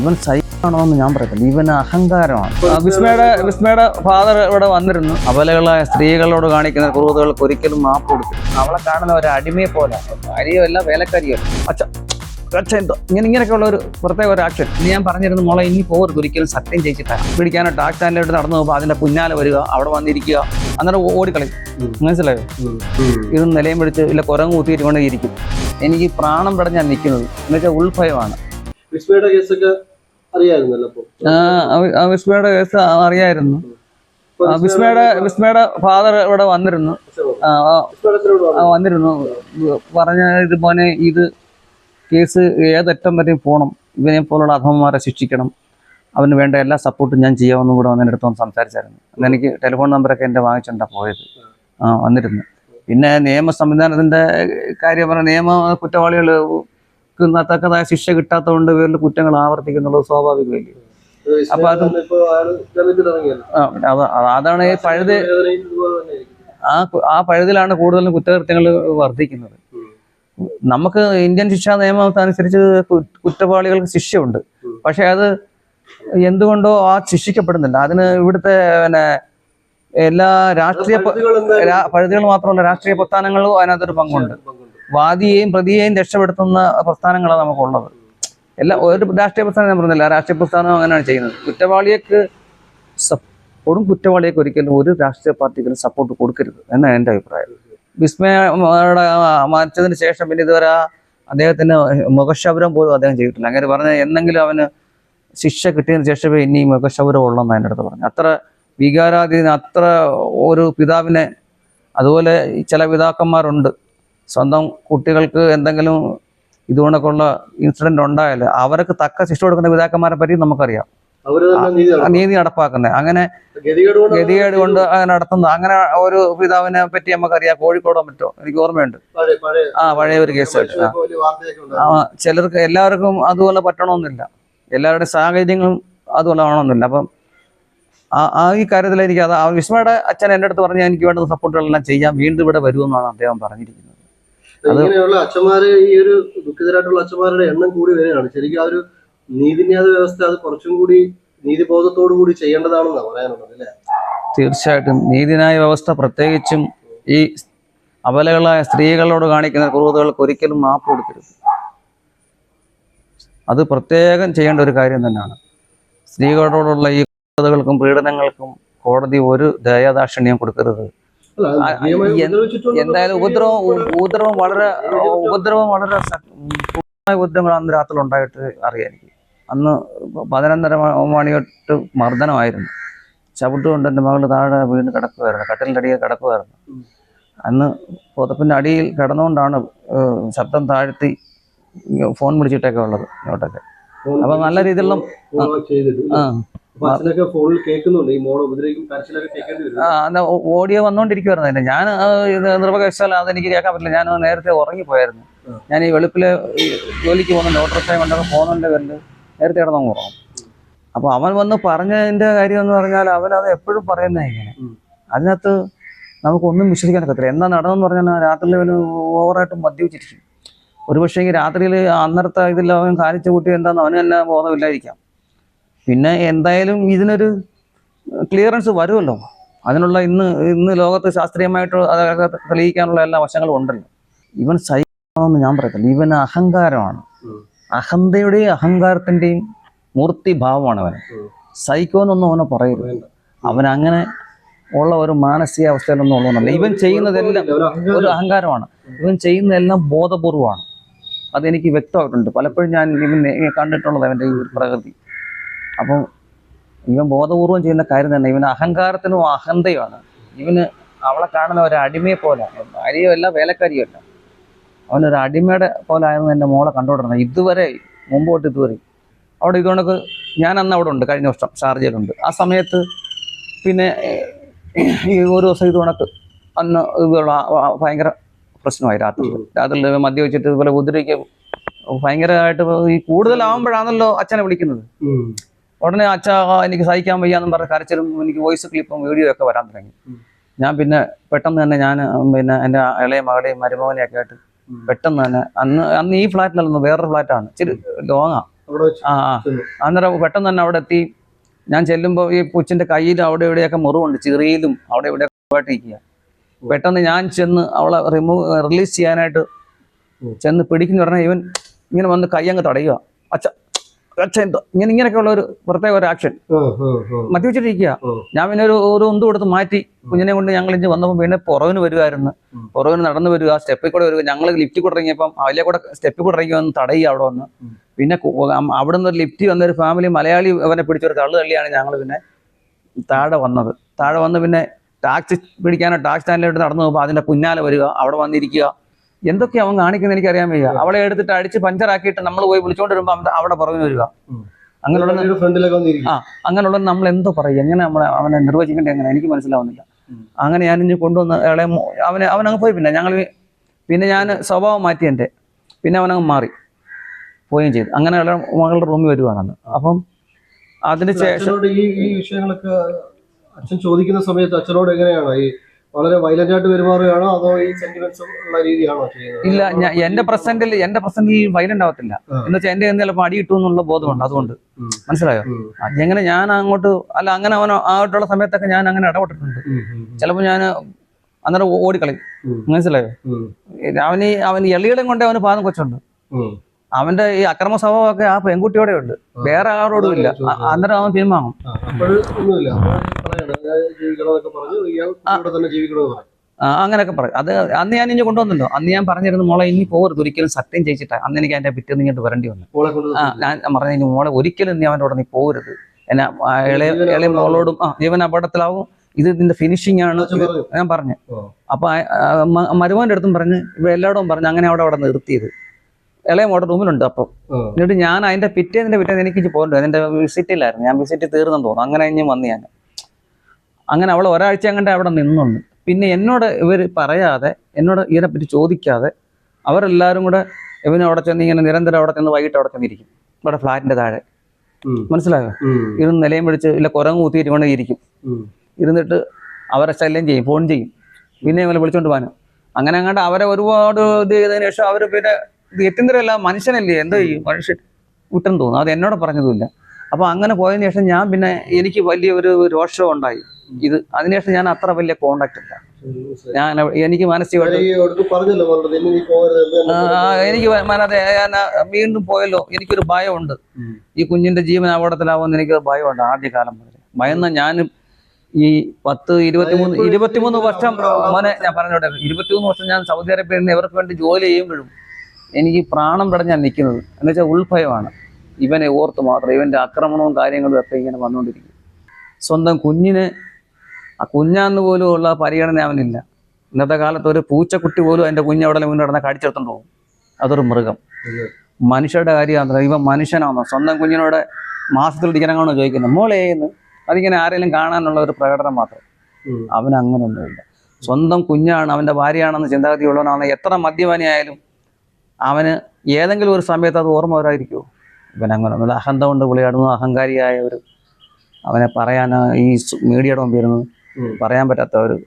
ഇവൻ സൈക്കാണോ എന്ന് ഞാൻ പറയത്തില്ല. ഇവൻ അഹങ്കാരമാണ്. വിസ്മയുടെ വിസ്മയുടെ ഫാദർ ഇവിടെ വന്നിരുന്നു. അപലകളായ സ്ത്രീകളോട് കാണിക്കുന്ന ക്രൂതകൾക്ക് ഒരിക്കലും മാപ്പ് കൊടുക്കും അവളെ കാണുന്ന ഒരു അടിമയെ പോലെ. അരിയല്ല വേലക്കാരിയോ അച്ഛ ഇങ്ങനെ എന്തോ? ഇങ്ങനെ ഇങ്ങനെയൊക്കെയുള്ള ഒരു പ്രത്യേക ഒരു ആക്ഷൻ ഇനി ഞാൻ പറഞ്ഞിരുന്നു മോളെ ഇനി പോകരുത് ഒരിക്കലും സത്യം ചെയ്യിച്ചിട്ടാണ് പിടിക്കാനോ ടാക് സ്റ്റാൻഡിലോട്ട് നടന്നു പോകുമ്പോൾ അതിന്റെ പിന്നാലെ വരിക അവിടെ വന്നിരിക്കുക. അന്നേരം ഓടിക്കളയും. മനസ്സിലായോ? ഇത് നിലയും പിടിച്ച് ഇല്ല കുരങ്ങ് കുത്തിയിട്ട് കൊണ്ട് ഇരിക്കും. എനിക്ക് പ്രാണം പടഞ്ഞാൽ നിൽക്കുന്നത്. എന്നുവെച്ചാൽ ഉൾഭയമാണ്. വിസ്മയുടെ കേസൊക്കെ അറിയായിരുന്നല്ലോ വിസ്മയുടെ കേസ് അറിയായിരുന്നു. വിസ്മയുടെ വിസ്മയുടെ ഫാദർ ഇവിടെ വന്നിരുന്നു. വന്നിരുന്നു. പറഞ്ഞ ഇത് മോനെ ഇത് കേസ് ഏതറ്റം വരെയും പോകണം ഇവനെ പോലുള്ള അധമന്മാരെ ശിക്ഷിക്കണം അവന് വേണ്ട എല്ലാ സപ്പോർട്ടും ഞാൻ ചെയ്യാമെന്നും കൂടെ വന്നതിന്റെ അടുത്ത് വന്ന് സംസാരിച്ചായിരുന്നു. അന്ന് എനിക്ക് ടെലിഫോൺ നമ്പറൊക്കെ എന്റെ വാങ്ങിച്ചുകൊണ്ടാണ് പോയത്. ആ വന്നിരുന്നു. പിന്നെ നിയമ സംവിധാനത്തിന്റെ കാര്യം പറഞ്ഞ നിയമ കുറ്റവാളികൾ തക്കതായ ശിക്ഷ കിട്ടാത്തതുകൊണ്ട് ഇവരിൽ കുറ്റങ്ങൾ ആവർത്തിക്കുന്നുള്ളത് സ്വാഭാവികമല്ലേ അപ്പൊ അത് അതാണ് ഈ പഴുത്. ആ ആ പഴുതിലാണ് കൂടുതലും കുറ്റകൃത്യങ്ങൾ വർദ്ധിക്കുന്നത്. നമുക്ക് ഇന്ത്യൻ ശിക്ഷാ നിയമം അനുസരിച്ച് കുറ്റവാളികൾക്ക് ശിക്ഷയുണ്ട്. പക്ഷെ അത് എന്തുകൊണ്ടോ ആ ശിക്ഷിക്കപ്പെടുന്നില്ല. അതിന് ഇവിടുത്തെ പിന്നെ എല്ലാ രാഷ്ട്രീയ പഴുതികൾ മാത്രമല്ല രാഷ്ട്രീയ പ്രസ്ഥാനങ്ങളും അതിനകത്തൊരു പങ്കുണ്ട്. വാദിയെയും പ്രതിയെയും രക്ഷപ്പെടുത്തുന്ന പ്രസ്ഥാനങ്ങളാണ് നമുക്കുള്ളത്. എല്ലാ ഒരു രാഷ്ട്രീയ പ്രസ്ഥാനം ഞാൻ പറഞ്ഞില്ല. രാഷ്ട്രീയ പ്രസ്ഥാനം അങ്ങനെയാണ് ചെയ്യുന്നത്. കുറ്റവാളിയേക്ക് ഒടും കുറ്റവാളിയേക്ക് ഒരിക്കലും ഒരു രാഷ്ട്രീയ പാർട്ടിക്കും സപ്പോർട്ട് കൊടുക്കരുത് എന്നാണ് എന്റെ അഭിപ്രായം. വിസ്മയുടെ മരിച്ചതിന് ശേഷം പിന്നെ ഇതുവരെ അദ്ദേഹത്തിന് മുഖശബരം പോലും അദ്ദേഹം ചെയ്തിട്ടില്ല. അങ്ങനെ പറഞ്ഞ എന്തെങ്കിലും അവന് ശിക്ഷ കിട്ടിയതിന് ശേഷമേ ഇനി മുഖശബരം ഉള്ളെന്ന് എന്റെ അടുത്ത് പറഞ്ഞു. അത്ര വികാരാധീന അത്ര ഒരു പിതാവിനെ അതുപോലെ ചില പിതാക്കന്മാരുണ്ട്. സ്വന്തം കുട്ടികൾക്ക് എന്തെങ്കിലും ഇതുകൊണ്ടൊക്കെയുള്ള ഇൻസിഡന്റ് ഉണ്ടായാൽ അവർക്ക് തക്ക ശിക്ഷ കൊടുക്കുന്ന പിതാക്കന്മാരെ പറ്റി നമുക്കറിയാം. നീതി. നടപ്പാക്കുന്നത് അങ്ങനെ ഗതികേട് കൊണ്ട് അങ്ങനെ നടത്തുന്നത് അങ്ങനെ ഒരു പിതാവിനെ പറ്റി നമുക്കറിയാം. കോഴിക്കോടോ മറ്റോ എനിക്ക് ഓർമ്മയുണ്ട്. ആ പഴയ ഒരു കേസ് ആ. ചിലർക്ക് എല്ലാവർക്കും അതുപോലെ പറ്റണമെന്നില്ല. എല്ലാവരുടെയും സാഹചര്യങ്ങളും അതുപോലെ ആവണമെന്നില്ല. അപ്പം ആ ഈ കാര്യത്തിൽ എനിക്ക് അത് വിസ്മയുടെ അച്ഛൻ എന്റെ അടുത്ത് പറഞ്ഞാൽ എനിക്ക് വേണ്ടുന്ന സപ്പോർട്ടുകളെല്ലാം ചെയ്യാം. വീണ്ടും ഇവിടെ വരുമെന്നാണ് അദ്ദേഹം പറഞ്ഞിരിക്കുന്നത്. ഇങ്ങനെയുള്ള അച്ഛന്മാര് ഈ ഒരു ദുഃഖിതരായിട്ടുള്ള അച്ഛന്മാരുടെ എണ്ണം കൂടി വരികയാണ്. ശരിക്കും ആ ഒരു നീതിന്യായ വ്യവസ്ഥ അത് കുറച്ചും കൂടി നീതിബോധത്തോടു കൂടി ചെയ്യേണ്ടതാണെന്നാണ് പറയാനുള്ളത് അല്ലേ? തീർച്ചയായിട്ടും. നീതിന്യായ വ്യവസ്ഥ പ്രത്യേകിച്ചും ഈ അപലകളായ സ്ത്രീകളോട് കാണിക്കുന്ന ക്രൂരതകൾക്ക് ഒരിക്കലും മാപ്പ് കൊടുക്കരുത്. അത് പ്രത്യേകം ചെയ്യേണ്ട ഒരു കാര്യം തന്നെയാണ്. സ്ത്രീകളോടുള്ള ഈ ക്രൂരതകൾക്കും പീഡനങ്ങൾക്കും കോടതി ഒരു ദയാദാക്ഷിണ്യം കൊടുക്കരുത്. എന്തായാലും ഉപദ്രവം ഉപദ്രവം വളരെ ഉപദ്രവം വളരെ ഉപദ്രവങ്ങൾ അന്ന് രാത്രി ഉണ്ടായിട്ട് അറിയാമായിരിക്കും. അന്ന് പതിനൊന്നര മണി തൊട്ട് മർദ്ദനമായിരുന്നു. ചവിട്ടുകൊണ്ട് എന്റെ മകൾ താഴെ വീണ് കിടക്കുമായിരുന്നു കട്ടിലിന്റെ അടിയിൽ കിടക്കുമായിരുന്നു അന്ന് പുതപ്പിന്റെ അടിയിൽ കിടന്നുകൊണ്ടാണ് ശബ്ദം താഴ്ത്തി ഫോൺ വിളിച്ചിട്ടൊക്കെ ഉള്ളത് ഇങ്ങോട്ടൊക്കെ. അപ്പം നല്ല രീതിയിലുള്ള ആ. ഓഡിയോ വന്നുകൊണ്ടിരിക്കുവായിരുന്നു അതിന്റെ ഞാൻ നിർവകശാല അതെനിക്ക് കേൾക്കാൻ പറ്റില്ല. ഞാൻ നേരത്തെ ഉറങ്ങിപ്പോയായിരുന്നു. പോയായിരുന്നു ഞാൻ ഈ വെളുപ്പിൽ ജോലിക്ക് പോകുന്നുണ്ട്. ഓട്ടോറിക്ഷ കൊണ്ടൊക്കെ പോകുന്നതിന്റെ പേരിൽ നേരത്തെ ഇടന്നു ഉറങ്ങും. അപ്പൊ അവൻ വന്ന് പറഞ്ഞതിന്റെ കാര്യം എന്ന് പറഞ്ഞാൽ അവൻ അത് എപ്പോഴും പറയുന്നത് ഇങ്ങനെ. അതിനകത്ത് നമുക്കൊന്നും വിശ്വസിക്കാൻ പറ്റത്തില്ല. എന്താ നടന്നെന്ന് പറഞ്ഞാൽ രാത്രിയിൽ അവന് ഓവറായിട്ട് മദ്യപിച്ചിരിക്കും ഒരുപക്ഷെ രാത്രിയിൽ അന്നേരത്തെ ഇതിൽ അവൻ കാലിച്ചു കൂട്ടി എന്താന്ന് അവന് തന്നെ ബോധമില്ലായിരിക്കാം. പിന്നെ എന്തായാലും ഇതിനൊരു ക്ലിയറൻസ് വരുമല്ലോ. അതിനുള്ള ഇന്ന് ഇന്ന് ലോകത്ത് ശാസ്ത്രീയമായിട്ട് അതൊക്കെ തെളിയിക്കാനുള്ള എല്ലാ വശങ്ങളും ഉണ്ടല്ലോ. ഇവൻ സൈന്യമാണെന്ന് ഞാൻ പറയത്തില്ല. ഇവൻ അഹങ്കാരമാണ്. അഹന്തയുടെയും അഹങ്കാരത്തിന്റെയും മൂർത്തിഭാവമാണ് അവൻ. സൈക്കോ എന്നൊന്നും അവനെ പറയരുത്. അവനങ്ങനെ അവൻ അങ്ങനെ ഉള്ള ഒരു മാനസികാവസ്ഥയിലൊന്നും ഉള്ളതെന്നല്ല ഇവൻ ചെയ്യുന്നതെല്ലാം ഒരു അഹങ്കാരമാണ്. ഇവൻ ചെയ്യുന്നതെല്ലാം ബോധപൂർവമാണ്. അതെനിക്ക് വ്യക്തമായിട്ടുണ്ട്. പലപ്പോഴും ഞാൻ ഇവൻ കണ്ടിട്ടുള്ളത് അവന്റെ ഈ പ്രകൃതി. അപ്പം ഇവൻ ബോധപൂർവം ചെയ്യുന്ന കാര്യം തന്നെ ഇവന് അഹങ്കാരത്തിനും അഹന്തയുമാണ്. ഇവന് അവളെ കാണുന്ന ഒരു അടിമയെ പോലെ ഭാര്യയോ അല്ല വേലക്കാരിയോ അല്ല. അവനൊരു അടിമയുടെ പോലെ ആയിരുന്നു എന്റെ മോളെ കണ്ടുകൊണ്ടിരുന്നത്. ഇതുവരെ മുമ്പോട്ട് ഇതുവരെ. അവിടെ ഇതുകൊണ്ടൊക്കെ ഞാൻ അന്ന് അവിടെ ഉണ്ട് കഴിഞ്ഞ വർഷം ഷാർജയിലുണ്ട്. ആ സമയത്ത് പിന്നെ ഈ ഒരു ദിവസം ഇതുകൊണ്ടൊക്കെ അന്ന് ഇതുള്ള ഭയങ്കര പ്രശ്നമായി രാത്രി രാത്രി മദ്യം വെച്ചിട്ട് ഇതുപോലെ കുതിരയ്ക്ക് ഭയങ്കരമായിട്ട് ഈ കൂടുതലാവുമ്പോഴാണല്ലോ അച്ഛനെ വിളിക്കുന്നത്. ഉടനെ അച്ഛ എനിക്ക് സഹിക്കാൻ വയ്യാന്നും പറഞ്ഞ കരച്ചിലും എനിക്ക് വോയിസ് ക്ലിപ്പും വീഡിയോ ഒക്കെ വരാൻ തുടങ്ങി. ഞാൻ പിന്നെ പെട്ടെന്ന് തന്നെ ഞാൻ പിന്നെ എന്റെ ഇളയ മകളെയും മരുമകനെയൊക്കെ ആയിട്ട് പെട്ടെന്ന് തന്നെ അന്ന് അന്ന് ഈ ഫ്ലാറ്റിലല്ലെന്ന് വേറൊരു ഫ്ലാറ്റാണ് ഇച്ചിരി ലോങ്ങാ ആ. അന്നേരം പെട്ടെന്ന് തന്നെ അവിടെ എത്തി. ഞാൻ ചെല്ലുമ്പോൾ ഈ പൂച്ചിന്റെ കയ്യിൽ അവിടെ ഇവിടെയൊക്കെ മുറിവുണ്ട് ചെറിയതും അവിടെ ഇവിടെയൊക്കെ ഇരിക്കുക പെട്ടെന്ന് ഞാൻ ചെന്ന് അവളെ റിമൂവ് റിലീസ് ചെയ്യാനായിട്ട് ചെന്ന് പിടിക്കുന്ന പറഞ്ഞാൽ ഇവൻ ഇങ്ങനെ വന്ന് കൈ അങ്ങ് തടയുക. അച്ഛ ഇങ്ങനെ ഇങ്ങനെയൊക്കെ ഉള്ള ഒരു പ്രത്യേക ഒരു ആക്ഷൻ മദ്യപിച്ചിട്ടിരിക്കുക ഞാൻ പിന്നെ ഒരു ഒരു ഉന്ത് കൊടുത്ത് മാറ്റി കുഞ്ഞിനെ കൊണ്ട് ഞങ്ങൾ ഇഞ്ച് വന്നപ്പോൾ പിന്നെ പുറവിന് വരുമായിരുന്നു. പുറവിന് നടന്നു വരിക സ്റ്റെപ്പിൽ കൂടെ വരിക ഞങ്ങൾ ലിഫ്റ്റിൽ കൂടെ ഇറങ്ങിയപ്പം അതിലെ കൂടെ സ്റ്റെപ്പിൽ കൂടെ ഇറങ്ങി വന്ന് തടയുക അവിടെ വന്ന്. പിന്നെ അവിടെ നിന്ന് ഒരു ലിഫ്റ്റ് വന്ന ഒരു ഫാമിലി മലയാളി അവനെ പിടിച്ചൊരു കള്ളു തള്ളിയാണ് ഞങ്ങൾ പിന്നെ താഴെ വന്നത്. താഴെ വന്ന് പിന്നെ ടാക്സി പിടിക്കാനോ ടാക്സി സ്റ്റാൻഡിലോട്ട് നടന്നു പോകുമ്പോൾ അതിന്റെ പിന്നാലെ വരിക അവിടെ വന്നിരിക്കുക എന്തൊക്കെയാ അവൻ കാണിക്കുന്ന എനിക്ക് അറിയാൻ വയ്യ അവളെ എടുത്തിട്ട് അടിച്ച് പഞ്ചറാക്കിയിട്ട് നമ്മൾ പോയി വിളിച്ചോണ്ട് വരുമ്പോ അവിടെ പറഞ്ഞു വരിക. അങ്ങനെയുള്ള ആ അങ്ങനെയുള്ള നമ്മൾ എന്തോ പറയും. എങ്ങനെ നമ്മളെ അവനെ നിർവചിക്കേണ്ടത് എങ്ങനെ? എനിക്ക് മനസ്സിലാവുന്നില്ല. അങ്ങനെ ഞാൻ ഇനി കൊണ്ടുവന്ന് അയാളെ അവനെ അവനെ അവനങ്ങ് പോയി. പിന്നെ ഞങ്ങൾ പിന്നെ ഞാൻ സ്വഭാവം മാറ്റി എന്റെ പിന്നെ അവനങ്ങ് മാറി. പോവുകയും ചെയ്തു. അങ്ങനെ അയാളെ മകളുടെ റൂമിൽ വരുവാണെന്ന് അപ്പം അതിന് ശേഷം ഈ വിഷയങ്ങളൊക്കെ അച്ഛൻ ചോദിക്കുന്ന സമയത്ത് അച്ഛനോട് എങ്ങനെയാണ് ഈ വളരെ വയലന്റ് ആയിട്ട് പെരുമാറുകയാണോ അതോ ഈ സെന്റിമെന്റ്സ് ഉള്ള രീതിയാണോ ചെയ്യുന്നത്? ഇല്ല എന്റെ പ്രസന്റിൽ എന്റെ പ്രസന്റിൽ വയലന്റ് ആവത്തില്ല. എന്ന് വെച്ചാൽ എന്റെ ചിലപ്പോൾ അടി കിട്ടും എന്നുള്ള ബോധമുണ്ട് അതുകൊണ്ട്. മനസ്സിലായോ? അതെങ്ങനെ എങ്ങനെ ഞാൻ അങ്ങോട്ട് അല്ല അങ്ങനെ അവനോ ആയിട്ടുള്ള സമയത്തൊക്കെ ഞാൻ അങ്ങനെ ഇടപെട്ടിട്ടുണ്ട്. ചിലപ്പോൾ ഞാൻ അന്നേരം ഓടിക്കളയും ഉം. മനസ്സിലായോ. അവന് അവൻ എളികളും കൊണ്ട് അവന് പാദം കൊച്ചുണ്ട്. അവന്റെ ഈ അക്രമ സ്വഭാവമൊക്കെ ആ പെൺകുട്ടിയോടെ ഉണ്ട് വേറെ ആരോടും ഇല്ല. അന്നേരം അവൻ പിൻവാങ്ങും. ജീവിക്കണമെന്നൊക്കെ പറഞ്ഞു തന്നെ ജീവിക്കണമെന്ന് പറഞ്ഞു. അങ്ങനെയൊക്കെ പറയും അത് അന്ന് ഞാൻ ഇനി കൊണ്ടുവന്നല്ലോ. അന്ന് ഞാൻ പറഞ്ഞിരുന്നു മോളെ ഇനി പോകരുത് ഒരിക്കലും സത്യം ചെയ്യിച്ചിട്ടാ. അന്ന് എനിക്ക് അതിന്റെ പിറ്റേന്ന് ഇങ്ങോട്ട് വരേണ്ടി വന്നു ആ ഞാൻ പറഞ്ഞു ഇനി മോളെ ഒരിക്കലും നീ അവന്റെ ഉടനെ പോകരുത് എന്നെ ഇളയ ഇളയ മോളോടും ആ ജീവൻ അപകടത്തിലാവും. ഇത് ഇതിന്റെ ഫിനിഷിംഗ് ആണ്. ഞാൻ പറഞ്ഞു. അപ്പൊ മരുമോന്റെ അടുത്തും പറഞ്ഞ് ഇവ എല്ലായിടവും പറഞ്ഞു അങ്ങനെ അവിടെ അവിടെ നിർത്തിയത്. ഇളയ മോടെ റൂമിലുണ്ട് അപ്പം. എന്നിട്ട് ഞാൻ അതിന്റെ പിറ്റേന്നിന്റെ പിറ്റേന്ന് എനിക്ക് പോകണ്ടോ? എന്റെ വിസിറ്റിലായിരുന്നു ഞാൻ വിസിറ്റ് തീർന്നെന്ന് തോന്നുന്നു. അങ്ങനെ ഇനി വന്ന് ഞാൻ. അങ്ങനെ അവൾ ഒരാഴ്ച അങ്ങോട്ട് അവിടെ നിന്നുണ്ട്. പിന്നെ എന്നോട് ഇവർ പറയാതെ എന്നോട് ഇതിനെപ്പറ്റി ചോദിക്കാതെ അവരെല്ലാവരും കൂടെ ഇവന് അവിടെ ചെന്ന് ഇങ്ങനെ നിരന്തരം അവിടെ ചെന്ന് വൈകിട്ട് അവിടെ ചെന്നിരിക്കും. അവിടെ ഫ്ലാറ്റിന്റെ താഴെ. മനസ്സിലായോ. ഇരുന്ന് നിലയും പിടിച്ച് ഇല്ല കുരങ്ങ് കുത്തിയിട്ട് വേണമെങ്കിൽ ഇരിക്കും. ഇരുന്നിട്ട് അവരെ ശല്യം ചെയ്യും ഫോൺ ചെയ്യും. പിന്നെ ഇവനെ വിളിച്ചോണ്ട് പോകാനും. അങ്ങനെ അങ്ങോട്ട് അവരെ ഒരുപാട് ഇത് ചെയ്തതിന് ശേഷം അവർ പിന്നെ ഇത് എത്തിന്തരല്ല മനുഷ്യനല്ലേ എന്തോ ചെയ്യും മനുഷ്യൻ കുറ്റം തോന്നും. അത് എന്നോട് പറഞ്ഞതുമില്ല. അപ്പൊ അങ്ങനെ പോയതിനു ശേഷം ഞാൻ പിന്നെ എനിക്ക് വലിയൊരു രോഷം ഉണ്ടായി. ഇത് അതിനുശേഷം ഞാൻ അത്ര വലിയ കോണ്ടാക്ട് ഇല്ല. ഞാൻ എനിക്ക് മാനസികമായിട്ട് എനിക്ക് ഞാൻ വീണ്ടും പോയല്ലോ. എനിക്കൊരു ഭയമുണ്ട്. ഈ കുഞ്ഞിന്റെ ജീവൻ അപകടത്തിലാവുമെന്ന് എനിക്ക് ഭയമുണ്ട് ആദ്യകാലം മുതൽ ഭയന്ന ഞാനും ഈ പത്ത് ഇരുപത്തിമൂന്ന് ഇരുപത്തിമൂന്ന് വർഷം മോനെ ഞാൻ പറഞ്ഞോട്ടെ ഇരുപത്തിമൂന്ന് വർഷം ഞാൻ സൗദി അറേബ്യയിൽ നിന്ന് ഇവർക്ക് വേണ്ടി ജോലി ചെയ്യുമ്പോഴും എനിക്ക് പ്രാണം പിടഞ്ഞാണ് നിൽക്കുന്നത് എന്ന് വെച്ചാൽ ഉൾഭയമാണ്. ഇവനെ ഓർത്ത് മാത്രം ഇവന്റെ ആക്രമണവും കാര്യങ്ങളും ഒക്കെ ഇങ്ങനെ വന്നുകൊണ്ടിരിക്കും സ്വന്തം കുഞ്ഞിന് ആ കുഞ്ഞാന്ന് പോലും ഉള്ള പരിഗണന അവനില്ല. ഇന്നത്തെ കാലത്ത് ഒരു പൂച്ചക്കുട്ടി പോലും അതിന്റെ കുഞ്ഞ് അവിടെ മുന്നേ നടന്ന കടിച്ചെടുത്തോണ്ട് പോകും. അതൊരു മൃഗം. മനുഷ്യരുടെ കാര്യമാണ് ഇവ മനുഷ്യനാണോ? സ്വന്തം കുഞ്ഞിനോട് മാസത്തിൽ ഇരിക്കണമെന്നാണോ ചോദിക്കുന്നത്? മോളെ എന്ന്. അതിങ്ങനെ ആരെങ്കിലും കാണാനുള്ള ഒരു പ്രകടനം മാത്രം. അവൻ അങ്ങനെയൊന്നുമില്ല സ്വന്തം കുഞ്ഞാണ് അവന്റെ ഭാര്യയാണെന്ന് ചിന്താഗതി ഉള്ളവനാണ് എത്ര മദ്യപാനിയായാലും അവന് ഏതെങ്കിലും ഒരു സമയത്ത് അത് ഓർമ്മ വരാതിരിക്കുമോ ഇവൻ അഹന്ത കൊണ്ട് വിളിയാടുന്നു അഹങ്കാരിയായ ഒരു അവനെ പറയാൻ ഈ മീഡിയയുടെ മുമ്പ് ഇരുന്ന് ഉം. പറയാൻ പറ്റാത്ത ഒരു